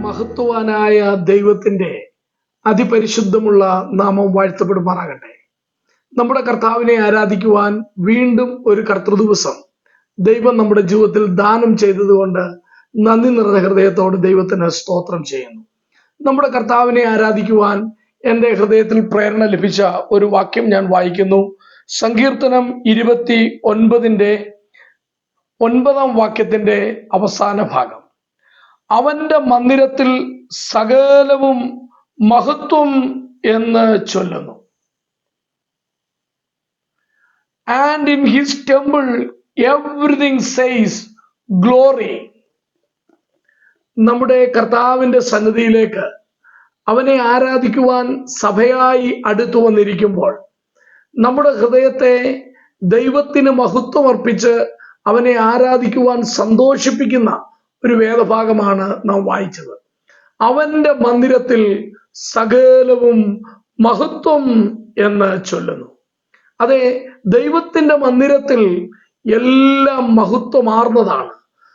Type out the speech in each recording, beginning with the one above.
മഹത്വവാനായ ദൈവത്തിന്റെ അതിപരിശുദ്ധമുള്ള നാമം വാഴ്ത്തപ്പെടുമാറാകട്ടെ. നമ്മുടെ കർത്താവിനെ ആരാധിക്കുവാൻ വീണ്ടും ഒരു കർത്തൃദിവസം ദൈവം നമ്മുടെ ജീവിതത്തിൽ ദാനം ചെയ്തതുകൊണ്ട് നന്ദി നിറഞ്ഞ ഹൃദയത്തോട് ദൈവത്തിന് സ്തോത്രം ചെയ്യുന്നു. നമ്മുടെ കർത്താവിനെ ആരാധിക്കുവാൻ എന്റെ ഹൃദയത്തിൽ പ്രേരണ ലഭിച്ച ഒരു വാക്യം ഞാൻ വായിക്കുന്നു. സങ്കീർത്തനം ഇരുപത്തി ഒൻപതിന്റെ ഒൻപതാം വാക്യത്തിന്റെ അവസാന ഭാഗം. അവന്റെ മന്ദിരത്തിൽ സകലവും മഹത്വം എന്ന് ചൊല്ലുന്നു. And in his temple everything says glory നമ്മുടെ കർത്താവിന്റെ സന്നിധിയിലേക്ക് അവനെ ആരാധിക്കുവാൻ സഭയായി അടുത്തു വന്നിരിക്കുമ്പോൾ നമ്മുടെ ഹൃദയത്തെ ദൈവത്തിന് മഹത്വം അർപ്പിച്ച് അവനെ ആരാധിക്കുവാൻ സന്തോഷിപ്പിക്കുന്ന ഒരു വേദഭാഗമാണ് നാം വായിച്ചത്. അവന്റെ മന്ദിരത്തിൽ സകലവും മഹത്വം എന്ന് ചൊല്ലുന്നു. അതെ ദൈവത്തിന്റെ മന്ദിരത്തിൽ എല്ലാം മഹത്വമാർന്നതാണ്.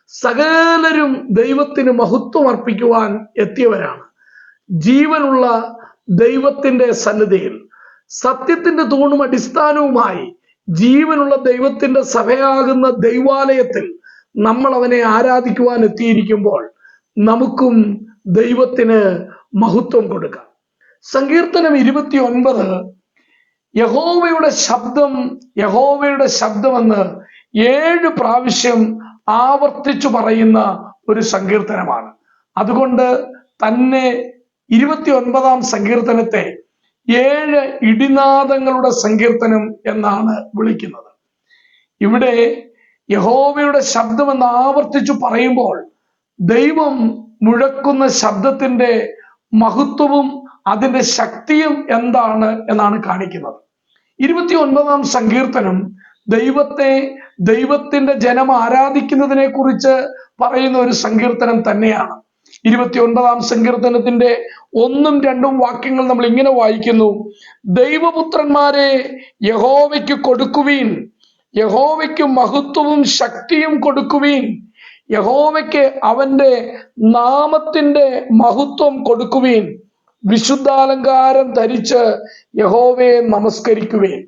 സകലരും ദൈവത്തിന് മഹത്വം അർപ്പിക്കുവാൻ എത്തിയവരാണ്. ജീവനുള്ള ദൈവത്തിന്റെ സന്നിധിയിൽ സത്യത്തിന്റെ തൂണും അടിസ്ഥാനവുമായി ജീവനുള്ള ദൈവത്തിന്റെ സഭയാകുന്ന ദൈവാലയത്തിൽ നമ്മൾ അവനെ ആരാധിക്കുവാൻ എത്തിയിരിക്കുമ്പോൾ നമുക്കും ദൈവത്തിന് മഹത്വം കൊടുക്കാം. സങ്കീർത്തനം ഇരുപത്തി ഒൻപത് യഹോവയുടെ ശബ്ദം യഹോവയുടെ ശബ്ദമെന്ന് ഏഴ് പ്രാവശ്യം ആവർത്തിച്ചു പറയുന്ന ഒരു സങ്കീർത്തനമാണ്. അതുകൊണ്ട് തന്നെ ഇരുപത്തി ഒൻപതാം സങ്കീർത്തനത്തെ ഏഴ് ഇടിനാദങ്ങളുടെ സങ്കീർത്തനം എന്നാണ് വിളിക്കുന്നത്. ഇവിടെ യഹോവയുടെ ശബ്ദമെന്ന് ആവർത്തിച്ചു പറയുമ്പോൾ ദൈവം മുഴക്കുന്ന ശബ്ദത്തിന്റെ മഹത്വവും അതിന്റെ ശക്തിയും എന്താണ് എന്നാണ് കാണിക്കുന്നത്. ഇരുപത്തി ഒൻപതാം സങ്കീർത്തനം ദൈവത്തെ ദൈവത്തിന്റെ ജനം ആരാധിക്കുന്നതിനെ കുറിച്ച് പറയുന്ന ഒരു സങ്കീർത്തനം തന്നെയാണ്. ഇരുപത്തി ഒൻപതാം സങ്കീർത്തനത്തിന്റെ ഒന്നും രണ്ടും വാക്യങ്ങൾ നമ്മൾ ഇങ്ങനെ വായിക്കുന്നു. ദൈവപുത്രന്മാരെ യഹോവയ്ക്ക് കൊടുക്കുവീൻ. യഹോവയ്ക്ക് മഹത്വവും ശക്തിയും കൊടുക്കുവീൻ. യഹോവയ്ക്ക് അവന്റെ നാമത്തിന്റെ മഹത്വം കൊടുക്കുവീൻ. വിശുദ്ധാലങ്കാരം ധരിച്ച് യഹോവയെ നമസ്കരിക്കുവേൻ.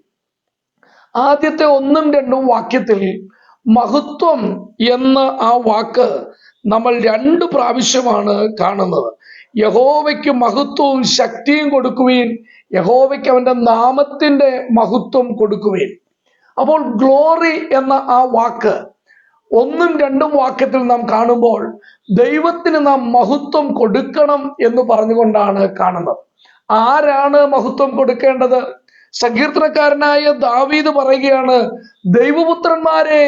ആദ്യത്തെ ഒന്നും രണ്ടും വാക്യത്തിൽ മഹത്വം എന്ന ആ വാക്ക് നമ്മൾ രണ്ട് പ്രാവശ്യമാണ് കാണുന്നത്. യഹോവയ്ക്ക് മഹത്വവും ശക്തിയും കൊടുക്കുവീൻ. യഹോവയ്ക്ക് അവന്റെ നാമത്തിന്റെ മഹത്വം കൊടുക്കുവീൻ. അപ്പോൾ ഗ്ലോറി എന്ന ആ വാക്ക് ഒന്നും രണ്ടും വാക്യത്തിൽ നാം കാണുമ്പോൾ ദൈവത്തിന് നാം മഹത്വം കൊടുക്കണം എന്ന് പറഞ്ഞുകൊണ്ടാണ് കാണുന്നത്. ആരാണ് മഹത്വം കൊടുക്കേണ്ടത്? സങ്കീർത്തനക്കാരനായ ദാവീദ് പറയുകയാണ് ദൈവപുത്രന്മാരെ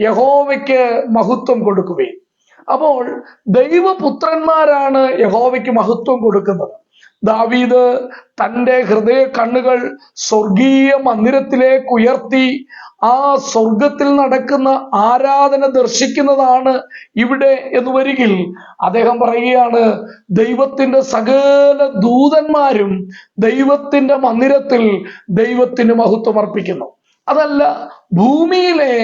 യഹോവയ്ക്ക് മഹത്വം കൊടുക്കുകയും അപ്പോൾ ദൈവപുത്രന്മാരാണ് യഹോവയ്ക്ക് മഹത്വം കൊടുക്കുന്നത്. ദാവീദ് തന്റെ ഹൃദയ കണ്ണുകൾ സ്വർഗീയ മന്ദിരത്തിലേക്ക് ഉയർത്തി ആ സ്വർഗത്തിൽ നടക്കുന്ന ആരാധന ദർശിക്കുന്നതാണ് ഇവിടെ എന്ന് വരികിൽ അദ്ദേഹം പറയുകയാണ് ദൈവത്തിന്റെ സകല ദൂതന്മാരും ദൈവത്തിന്റെ മന്ദിരത്തിൽ ദൈവത്തിന് മഹത്വം അർപ്പിക്കുന്നു. അതല്ല ഭൂമിയിലെ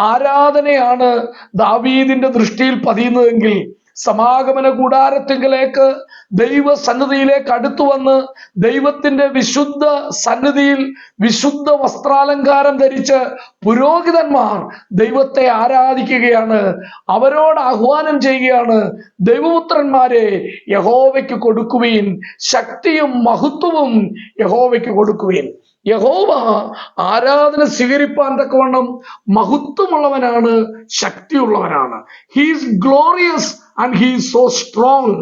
ആരാധനയാണ് ദാവീദിന്റെ ദൃഷ്ടിയിൽ പതിയുന്നതെങ്കിൽ സമാഗമന കൂടാരത്തിങ്കിലേക്ക് ദൈവ സന്നിധിയിലേക്ക് അടുത്തു വന്ന് ദൈവത്തിന്റെ വിശുദ്ധ സന്നിധിയിൽ വിശുദ്ധ വസ്ത്രാലങ്കാരം ധരിച്ച് പുരോഹിതന്മാർ ദൈവത്തെ ആരാധിക്കുകയാണ് അവരോട് ആഹ്വാനം ചെയ്യുകയാണ് ദൈവപുത്രന്മാരെ യഹോവയ്ക്ക് കൊടുക്കുവീൻ ശക്തിയും മഹത്വവും യഹോവയ്ക്ക് കൊടുക്കുവീൻ. യഹോവ ആരാധന സ്വീകരിപ്പാൻ തക്കവണ്ണം മഹത്വമുള്ളവനാണ് ശക്തിയുള്ളവനാണ്. He's glorious and he so strong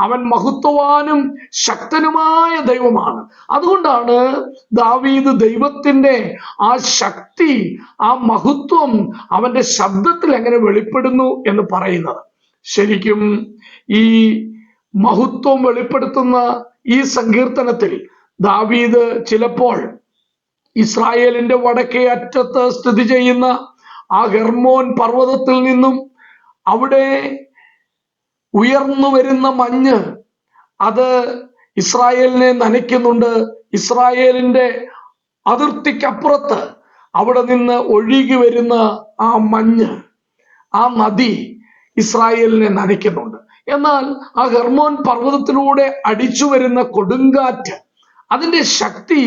അവൻ മഹത്വവാനും ശക്തനുമായ ദൈവമാണ്. അതുകൊണ്ടാണ് ദാവീദ് ദൈവത്തിന്റെ ആ ശക്തി ആ മഹത്വം അവന്റെ ശബ്ദത്തിൽ എങ്ങനെ വെളിപ്പെടുന്നു എന്ന് പറയുന്നത്. ശരിക്കും ഈ മഹത്വം വെളിപ്പെടുത്തുന്ന ഈ സങ്കീർത്തനത്തിൽ ദാവീദ് ചിലപ്പോൾ ഇസ്രായേലിന്റെ വടക്കേ അറ്റത്ത് സ്ഥിതി ചെയ്യുന്ന ആ ഹെർമോൻ പർവതത്തിൽ നിന്നും അവിടെ ഉയർന്നു വരുന്ന മഞ്ഞ് അത് ഇസ്രായേലിനെ നനയ്ക്കുന്നുണ്ട്. ഇസ്രായേലിന്റെ അതിർത്തിക്കപ്പുറത്ത് അവിടെ നിന്ന് ഒഴുകി വരുന്ന ആ മഞ്ഞ് ആ നദി ഇസ്രായേലിനെ നനയ്ക്കുന്നുണ്ട്. എന്നാൽ ആ ഹെർമോൻ പർവതത്തിലൂടെ അടിച്ചു വരുന്ന കൊടുങ്കാറ്റ് അതിന്റെ ശക്തി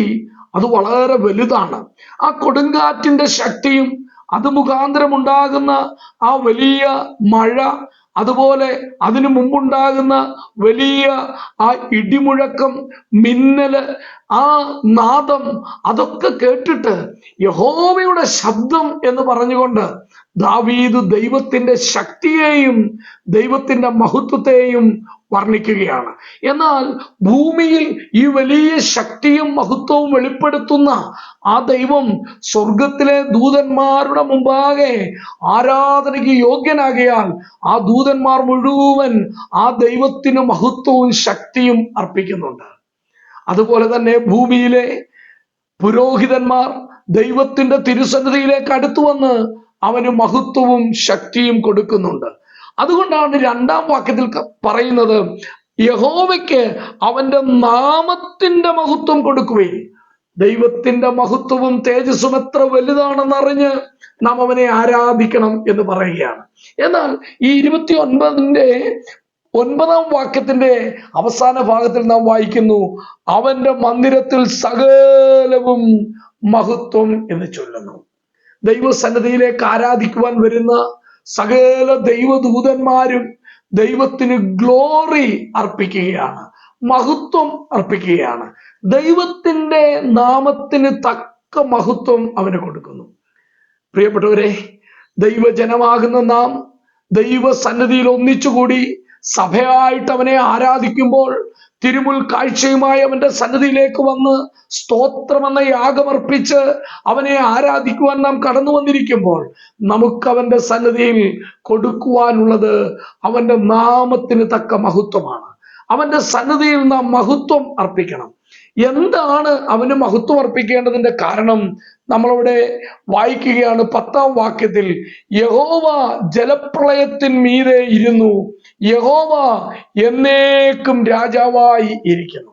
അത് വളരെ വലുതാണ്. ആ കൊടുങ്കാറ്റിന്റെ ശക്തിയും അത് മുഖാന്തരം ഉണ്ടാകുന്ന ആ വലിയ മഴ അതുപോലെ അതിനു മുമ്പുണ്ടാകുന്ന വലിയ ആ ഇടിമുഴക്കം മിന്നൽ ആ നാദം അതൊക്കെ കേട്ടിട്ട് യഹോവയുടെ ശബ്ദം എന്ന് പറഞ്ഞുകൊണ്ട് ദാവീദ് ദൈവത്തിന്റെ ശക്തിയെയും ദൈവത്തിന്റെ മഹത്വത്തെയും വർണിക്കുകയാണ്. എന്നാൽ ഭൂമിയിൽ ഈ വലിയ ശക്തിയും മഹത്വവും വെളിപ്പെടുത്തുന്ന ആ ദൈവം സ്വർഗത്തിലെ ദൂതന്മാരുടെ മുമ്പാകെ ആരാധനയ്ക്ക് യോഗ്യനാകിയാൽ ആ ദൂതന്മാർ മുഴുവൻ ആ ദൈവത്തിന് മഹത്വവും ശക്തിയും അർപ്പിക്കുന്നുണ്ട്. അതുപോലെ തന്നെ ഭൂമിയിലെ പുരോഹിതന്മാർ ദൈവത്തിന്റെ തിരുസന്നിധിയിലേക്ക് അടുത്തു വന്ന് അവന് മഹത്വവും ശക്തിയും കൊടുക്കുന്നുണ്ട്. അതുകൊണ്ടാണ് രണ്ടാം വാക്യത്തിൽ പറയുന്നത് യഹോവയ്ക്ക് അവന്റെ നാമത്തിന്റെ മഹത്വം കൊടുക്കുകയും ദൈവത്തിന്റെ മഹത്വവും തേജസ്സും എത്ര വലുതാണെന്ന് അറിഞ്ഞ് നാം അവനെ ആരാധിക്കണം എന്ന് പറയുകയാണ്. എന്നാൽ ഈ ഇരുപത്തി ഒൻപതിന്റെ ഒൻപതാം വാക്യത്തിന്റെ അവസാന ഭാഗത്തിൽ നാം വായിക്കുന്നു അവന്റെ മന്ദിരത്തിൽ സകലവും മഹത്വം എന്ന് ചൊല്ലുന്നു. ദൈവസന്നിധിയിലേക്ക് ആരാധിക്കുവാൻ വരുന്ന സകല ദൈവദൂതന്മാരും ദൈവത്തിന് ഗ്ലോറി അർപ്പിക്കുകയാണ് മഹത്വം അർപ്പിക്കുകയാണ്. ദൈവത്തിന്റെ നാമത്തിന് തക്ക മഹത്വം അവന് കൊടുക്കുന്നു. പ്രിയപ്പെട്ടവരെ ദൈവജനമാകുന്ന നാം ദൈവസന്നിധിയിൽ ഒന്നിച്ചുകൂടി സഭയായിട്ട് അവനെ ആരാധിക്കുമ്പോൾ തിരുമുൽ കാഴ്ചയുമായി അവന്റെ സന്നിധിയിലേക്ക് വന്ന് സ്തോത്രമെന്ന യാഗമർപ്പിച്ച് അവനെ ആരാധിക്കുവാൻ നാം കടന്നു വന്നിരിക്കുമ്പോൾ നമുക്ക് അവന്റെ സന്നിധിയിൽ കൊടുക്കുവാനുള്ളത് അവന്റെ നാമത്തിന് തക്ക മഹത്വമാണ്. അവന്റെ സന്നിധിയിൽ നാം മഹത്വം അർപ്പിക്കണം. എന്താണ് അവന് മഹത്വം അർപ്പിക്കേണ്ടതിന്റെ കാരണം? നമ്മളവിടെ വായിക്കുകയാണ് പത്താം വാക്യത്തിൽ യഹോവ ജലപ്രളയത്തിന്മീതെ ഇരുന്നു. യഹോവ എന്നേക്കും രാജാവായി ഇരിക്കുന്നു.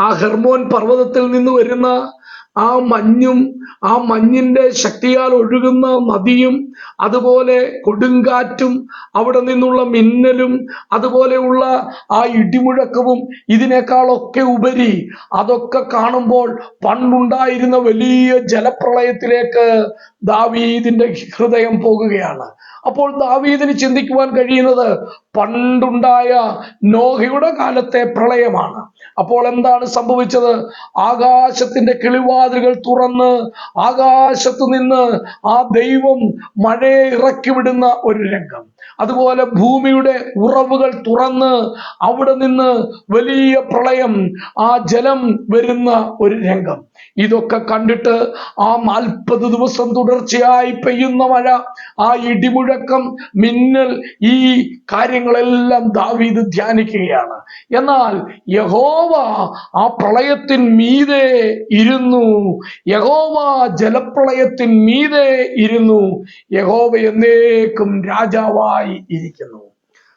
ആ ഹെർമോൻ പർവതത്തിൽ നിന്ന് വരുന്ന ആ മഞ്ഞും ആ മഞ്ഞിന്റെ ശക്തിയാൽ ഒഴുകുന്ന നദിയും അതുപോലെ കൊടുങ്കാറ്റും അവിടെ നിന്നുള്ള മിന്നലും അതുപോലെയുള്ള ആ ഇടിമുഴക്കവും ഇതിനേക്കാളൊക്കെ ഉപരി അതൊക്കെ കാണുമ്പോൾ പണ്ടുണ്ടായിരുന്ന വലിയ ജലപ്രളയത്തിലേക്ക് ദാവീദിന്റെ ഹൃദയം പോകുകയാണ്. അപ്പോൾ ദാവീദിന് ചിന്തിക്കുവാൻ കഴിയുന്നത് പണ്ടുണ്ടായ നോഹയുടെ കാലത്തെ പ്രളയമാണ്. അപ്പോൾ എന്താണ് സംഭവിച്ചത്? ആകാശത്തിന്റെ കിളിവാതിലുകൾ തുറന്ന് ആകാശത്ത് നിന്ന് ആ ദൈവം മഴയെ ഇറക്കി വിടുന്ന ഒരു രംഗം. അതുപോലെ ഭൂമിയുടെ ഉറവുകൾ തുറന്ന് അവിടെ നിന്ന് വലിയ പ്രളയം ആ ജലം വരുന്ന ഒരു രംഗം. ഇതൊക്കെ കണ്ടിട്ട് ആ നാൽപ്പത് ദിവസം തുടർച്ചയായി പെയ്യുന്ന മഴ ആ ഇടിമുഴക്കം മിന്നൽ ഈ കാര്യങ്ങളെല്ലാം ദാവീദ് ധ്യാനിക്കുകയാണ്. എന്നാൽ യഹോവ ആ പ്രളയത്തിൻ മീതെ ഇരുന്നു. യഹോവ ജലപ്രളയത്തിൻ മീതെ ഇരുന്നു. യഹോവ എന്നേക്കും രാജാവായി ഇരിക്കുന്നു.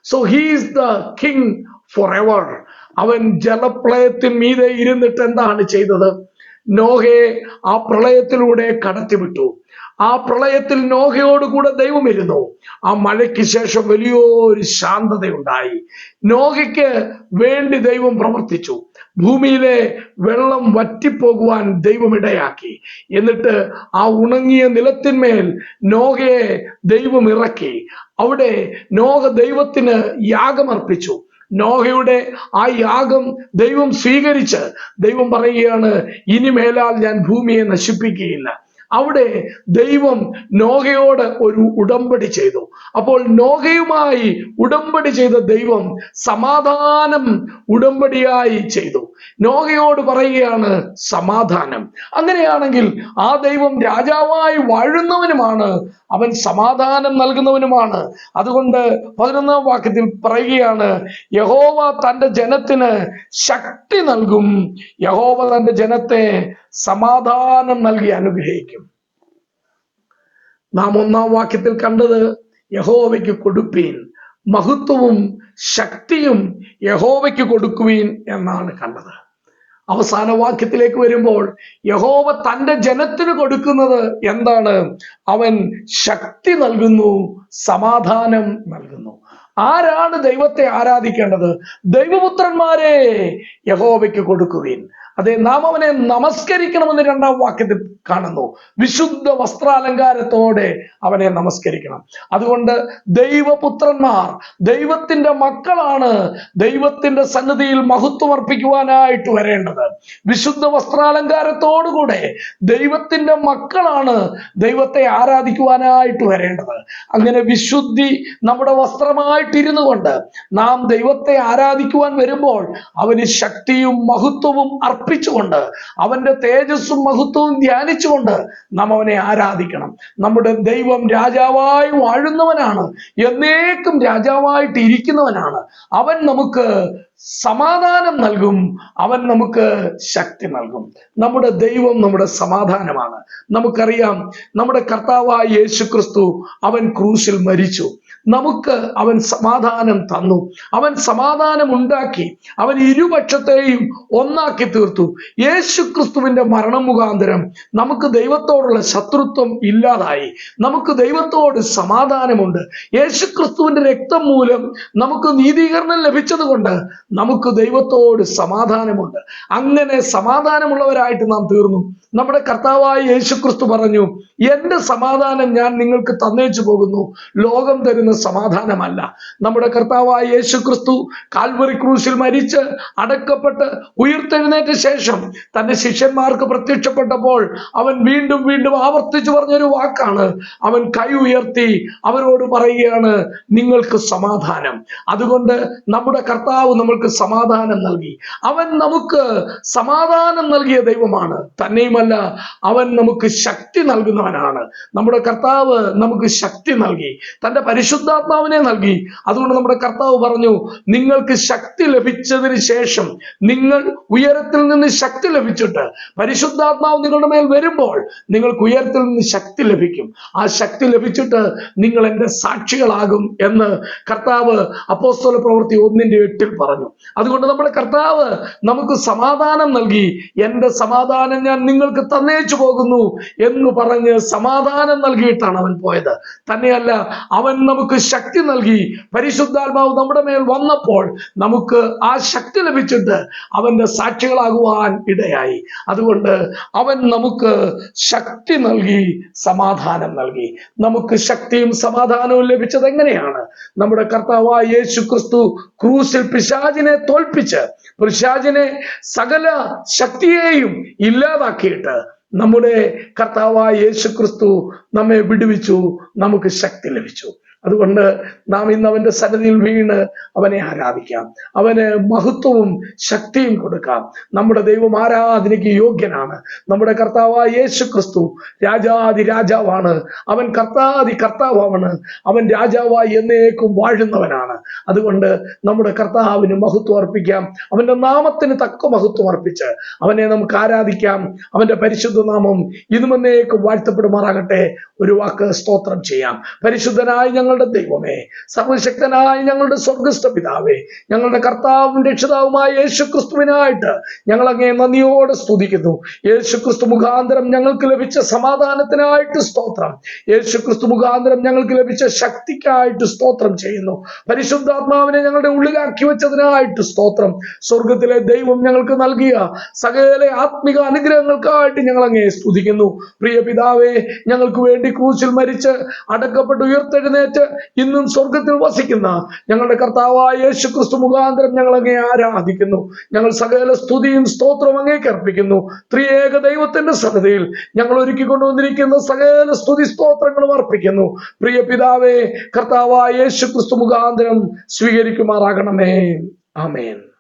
So he's the king forever അവൻ ജലപ്രളയത്തിൻ മീതെ ഇരുന്നിട്ട് എന്താണ് ചെയ്തത്? നോഹയെ ആ പ്രളയത്തിലൂടെ കടത്തിവിട്ടു. ആ പ്രളയത്തിൽ നോഹയോടുകൂടെ ദൈവം ഇരുന്നു. ആ മഴയ്ക്ക് ശേഷം വലിയൊരു ശാന്തതയുണ്ടായി. നോഹയ്ക്ക് വേണ്ടി ദൈവം പ്രവർത്തിച്ചു. ഭൂമിയിലെ വെള്ളം വറ്റിപ്പോകുവാൻ ദൈവം ഇടയാക്കി എന്നിട്ട് ആ ഉണങ്ങിയ നിലത്തിന്മേൽ നോകയെ ദൈവം ഇറക്കി. അവിടെ നോക ദൈവത്തിന് യാഗമർപ്പിച്ചു നോഹയുടെ ആ യാഗം ദൈവം സ്വീകരിച്ച് ദൈവം പറയുകയാണ് ഇനി മേലാൽ ഞാൻ ഭൂമിയെ നശിപ്പിക്കുകയില്ല. അവിടെ ദൈവം നോഹയോട് ഒരു ഉടമ്പടി ചെയ്തു. അപ്പോൾ നോഹയുമായി ഉടമ്പടി ചെയ്ത ദൈവം സമാധാനം ഉടമ്പടിയായി ചെയ്തു. നോഹയോട് പറയുകയാണ് സമാധാനം. അങ്ങനെയാണെങ്കിൽ ആ ദൈവം രാജാവായി വാഴുന്നവനുമാണ്. അവൻ സമാധാനം നൽകുന്നവനുമാണ്. അതുകൊണ്ട് പതിനൊന്നാം വാക്യത്തിൽ പറയുകയാണ് യഹോവ തന്റെ ജനത്തിന് ശക്തി നൽകും. യഹോവ തന്റെ ജനത്തെ സമാധാനം നൽകി അനുഗ്രഹിക്കും. നാം ഒന്നാം വാക്യത്തിൽ കണ്ടത് യഹോവയ്ക്ക് കൊടുപ്പീൻ മഹത്വവും ശക്തിയും യഹോവയ്ക്ക് കൊടുക്കുവീൻ എന്നാണ് കണ്ടത്. അവസാന വാക്യത്തിലേക്ക് വരുമ്പോൾ യഹോവ തന്റെ ജനത്തിന് കൊടുക്കുന്നത് എന്താണ്? അവൻ ശക്തി നൽകുന്നു സമാധാനം നൽകുന്നു. ആരാണ് ദൈവത്തെ ആരാധിക്കേണ്ടത്? ദൈവപുത്രന്മാരെ യഹോവയ്ക്ക് കൊടുക്കുവീൻ. അതെ നാം അവനെ നമസ്കരിക്കണമെന്ന് രണ്ടാം വാക്യത്തിൽ കാണുന്നു. വിശുദ്ധ വസ്ത്രാലങ്കാരത്തോടെ അവനെ നമസ്കരിക്കണം. അതുകൊണ്ട് ദൈവപുത്രന്മാർ ദൈവത്തിന്റെ മക്കളാണ് ദൈവത്തിന്റെ സന്നിധിയിൽ മഹത്വം അർപ്പിക്കുവാനായിട്ട് വരേണ്ടത്. വിശുദ്ധ വസ്ത്രാലങ്കാരത്തോടുകൂടെ ദൈവത്തിന്റെ മക്കളാണ് ദൈവത്തെ ആരാധിക്കുവാനായിട്ട് വരേണ്ടത്. അങ്ങനെ വിശുദ്ധി നമ്മുടെ വസ്ത്രമായിട്ടിരുന്നു കൊണ്ട് നാം ദൈവത്തെ ആരാധിക്കുവാൻ വരുമ്പോൾ അവന് ശക്തിയും മഹത്വവും അർപ്പിച്ചുകൊണ്ട് അവന്റെ തേജസ്സും മഹത്വവും ധ്യാനിച്ചുകൊണ്ട് നാം അവനെ ആരാധിക്കണം. നമ്മുടെ ദൈവം രാജാവായി വാഴുന്നവനാണ്. എന്നേക്കും രാജാവായിട്ട് ഇരിക്കുന്നവനാണ്. അവൻ നമുക്ക് സമാധാനം നൽകും. അവൻ നമുക്ക് ശക്തി നൽകും. നമ്മുടെ ദൈവം നമ്മുടെ സമാധാനമാണ്. നമുക്കറിയാം നമ്മുടെ കർത്താവായ യേശു ക്രിസ്തു അവൻ ക്രൂശിൽ മരിച്ചു. നമുക്ക് അവൻ സമാധാനം തന്നു. അവൻ സമാധാനം ഉണ്ടാക്കി. അവൻ ഇരുപക്ഷത്തെയും ഒന്നാക്കി തീർത്തു. യേശു ക്രിസ്തുവിന്റെ മരണം മുഖാന്തരം നമുക്ക് ദൈവത്തോടുള്ള ശത്രുത്വം ഇല്ലാതായി. നമുക്ക് ദൈവത്തോട് സമാധാനമുണ്ട്. യേശു ക്രിസ്തുവിന്റെ രക്തം മൂലം നമുക്ക് നീതീകരണം ലഭിച്ചത് കൊണ്ട് നമുക്ക് ദൈവത്തോട് സമാധാനമുണ്ട്. അങ്ങനെ സമാധാനമുള്ളവരായിട്ട് നാം തീർന്നു. നമ്മുടെ കർത്താവായ യേശു ക്രിസ്തു പറഞ്ഞു എന്റെ സമാധാനം ഞാൻ നിങ്ങൾക്ക് തന്നേച്ചു പോകുന്നു. ലോകം തരുന്ന സമാധാനമല്ല. നമ്മുടെ കർത്താവായ യേശു ക്രിസ്തു കാൽവറി ക്രൂശിൽ മരിച്ച് അടക്കപ്പെട്ട് ഉയർത്തെഴുന്നേറ്റ ശേഷം തന്റെ ശിഷ്യന്മാർക്ക് പ്രത്യക്ഷപ്പെട്ടപ്പോൾ അവൻ വീണ്ടും വീണ്ടും ആവർത്തിച്ചു പറഞ്ഞൊരു വാക്കാണ്. അവൻ കൈ ഉയർത്തി അവരോട് പറയുകയാണ് നിങ്ങൾക്ക് സമാധാനം. അതുകൊണ്ട് നമ്മുടെ കർത്താവ് നമ്മൾക്ക് സമാധാനം നൽകി. അവൻ നമുക്ക് സമാധാനം നൽകിയ ദൈവമാണ്. തന്നെയുമല്ല അവൻ നമുക്ക് ശക്തി നൽകുന്നവനാണ്. നമ്മുടെ കർത്താവ് നമുക്ക് ശക്തി നൽകി. തന്റെ പരിശുദ്ധാത്മാവിനെ നൽകി. അതുകൊണ്ട് നമ്മുടെ കർത്താവ് പറഞ്ഞു നിങ്ങൾക്ക് ശക്തി ലഭിച്ചതിന് ശേഷം നിങ്ങൾ ഉയരത്തിൽ നിന്ന് ശക്തി ലഭിച്ചിട്ട് പരിശുദ്ധാത്മാവ് നിങ്ങളുടെ മേൽ വരുമ്പോൾ നിങ്ങൾക്ക് ഉയരത്തിൽ നിന്ന് ശക്തി ലഭിക്കും. ആ ശക്തി ലഭിച്ചിട്ട് നിങ്ങൾ എന്റെ സാക്ഷികളാകും എന്ന് കർത്താവ് അപ്പോസ്തല പ്രവൃത്തി ഒന്നിന്റെ എട്ടിൽ പറഞ്ഞു. അതുകൊണ്ട് നമ്മുടെ കർത്താവ് നമുക്ക് സമാധാനം നൽകി എന്റെ സമാധാനം ഞാൻ നിങ്ങൾക്ക് തന്നേച്ചു പോകുന്നു എന്ന് പറഞ്ഞ് സമാധാനം നൽകിയിട്ടാണ് അവൻ പോയത്. തന്നെയല്ല അവൻ നമുക്ക് ശക്തി നൽകി. പരിശുദ്ധാത്മാവ് നമ്മുടെ മേൽ വന്നപ്പോൾ നമുക്ക് ആ ശക്തി ലഭിച്ചിട്ട് അവന്റെ സാക്ഷികളാകുവാൻ ഇടയായി. അതുകൊണ്ട് അവൻ നമുക്ക് ശക്തി നൽകി സമാധാനം നൽകി. നമുക്ക് ശക്തിയും സമാധാനവും ലഭിച്ചത് എങ്ങനെയാണ്? നമ്മുടെ കർത്താവായ യേശു ക്രിസ്തു ക്രൂസിൽ പിശാചിനെ തോൽപ്പിച്ച് പിശാചിനെ സകല ശക്തിയെയും ഇല്ലാതാക്കിയിട്ട് നമ്മുടെ കർത്താവായ യേശു ക്രിസ്തു നമ്മെ വിടുവിച്ചു നമുക്ക് ശക്തി ലഭിച്ചു. അതുകൊണ്ട് നാം ഇന്ന് അവന്റെ സന്നിധിയിൽ വീണ് അവനെ ആരാധിക്കാം. അവന് മഹത്വവും ശക്തിയും കൊടുക്കാം. നമ്മുടെ ദൈവം ആരാധനയ്ക്ക് യോഗ്യനാണ്. നമ്മുടെ കർത്താവായ യേശു ക്രിസ്തു രാജാതി രാജാവാണ്. അവൻ കർത്താതി കർത്താവാണ്. അവൻ രാജാവായി എന്നേക്കും വാഴുന്നവനാണ്. അതുകൊണ്ട് നമ്മുടെ കർത്താവിന് മഹത്വം അർപ്പിക്കാം. അവന്റെ നാമത്തിന് തക്ക മഹത്വം അർപ്പിച്ച് അവനെ നമുക്ക് ആരാധിക്കാം. അവന്റെ പരിശുദ്ധ നാമം ഇതുമെന്നേക്കും വാഴ്ത്തപ്പെടുമാറാകട്ടെ. ഒരു വാക്ക് സ്തോത്രം ചെയ്യാം. പരിശുദ്ധനായ ഞങ്ങളുടെ ദൈവമേ സർവശക്തനായ ഞങ്ങളുടെ സ്വർഗസ്ഥ പിതാവേ ഞങ്ങളുടെ കർത്താവും രക്ഷിതാവുമായ യേശു ക്രിസ്തുവിനായിട്ട് ഞങ്ങൾ അങ്ങേ നന്ദിയോടെ സ്തുതിക്കുന്നു. യേശു ക്രിസ്തു മുഖാന്തരം ഞങ്ങൾക്ക് ലഭിച്ച സമാധാനത്തിനായിട്ട് സ്തോത്രം. യേശു ക്രിസ്തു മുഖാന്തരം ഞങ്ങൾക്ക് ലഭിച്ച ശക്തിക്കായിട്ട് സ്തോത്രം ചെയ്യുന്നു. പരിശുദ്ധാത്മാവിനെ ഞങ്ങളുടെ ഉള്ളിലാക്കി വെച്ചതിനായിട്ട് സ്തോത്രം. സ്വർഗത്തിലെ ദൈവം ഞങ്ങൾക്ക് നൽകിയ സകല ആത്മിക അനുഗ്രഹങ്ങൾക്കായിട്ട് ഞങ്ങൾ അങ്ങേ സ്തുതിക്കുന്നു. പ്രിയ പിതാവേ ഞങ്ങൾക്ക് വേണ്ടി ക്രൂശിൽ മരിച്ച് അടക്കപ്പെട്ട് ഉയർത്തെഴുന്നേറ്റ് ഇന്നും സ്വർഗത്തിൽ വസിക്കുന്ന ഞങ്ങളുടെ കർത്താവായ യേശു ക്രിസ്തു മുഖാന്തരം ഞങ്ങൾ അങ്ങേ ആരാധിക്കുന്നു. ഞങ്ങൾ സകല സ്തുതിയും സ്തോത്രവും അങ്ങേക്ക് അർപ്പിക്കുന്നു. ത്രിയേക ദൈവത്തിന്റെ സന്നദ്ധയിൽ ഞങ്ങൾ ഒരുക്കി കൊണ്ടുവന്നിരിക്കുന്ന സകല സ്തുതി സ്തോത്രങ്ങളും അർപ്പിക്കുന്നു. പ്രിയ പിതാവേ കർത്താവായ യേശു ക്രിസ്തു മുഖാന്തരം സ്വീകരിക്കുമാറാകണമേ. ആമേൻ.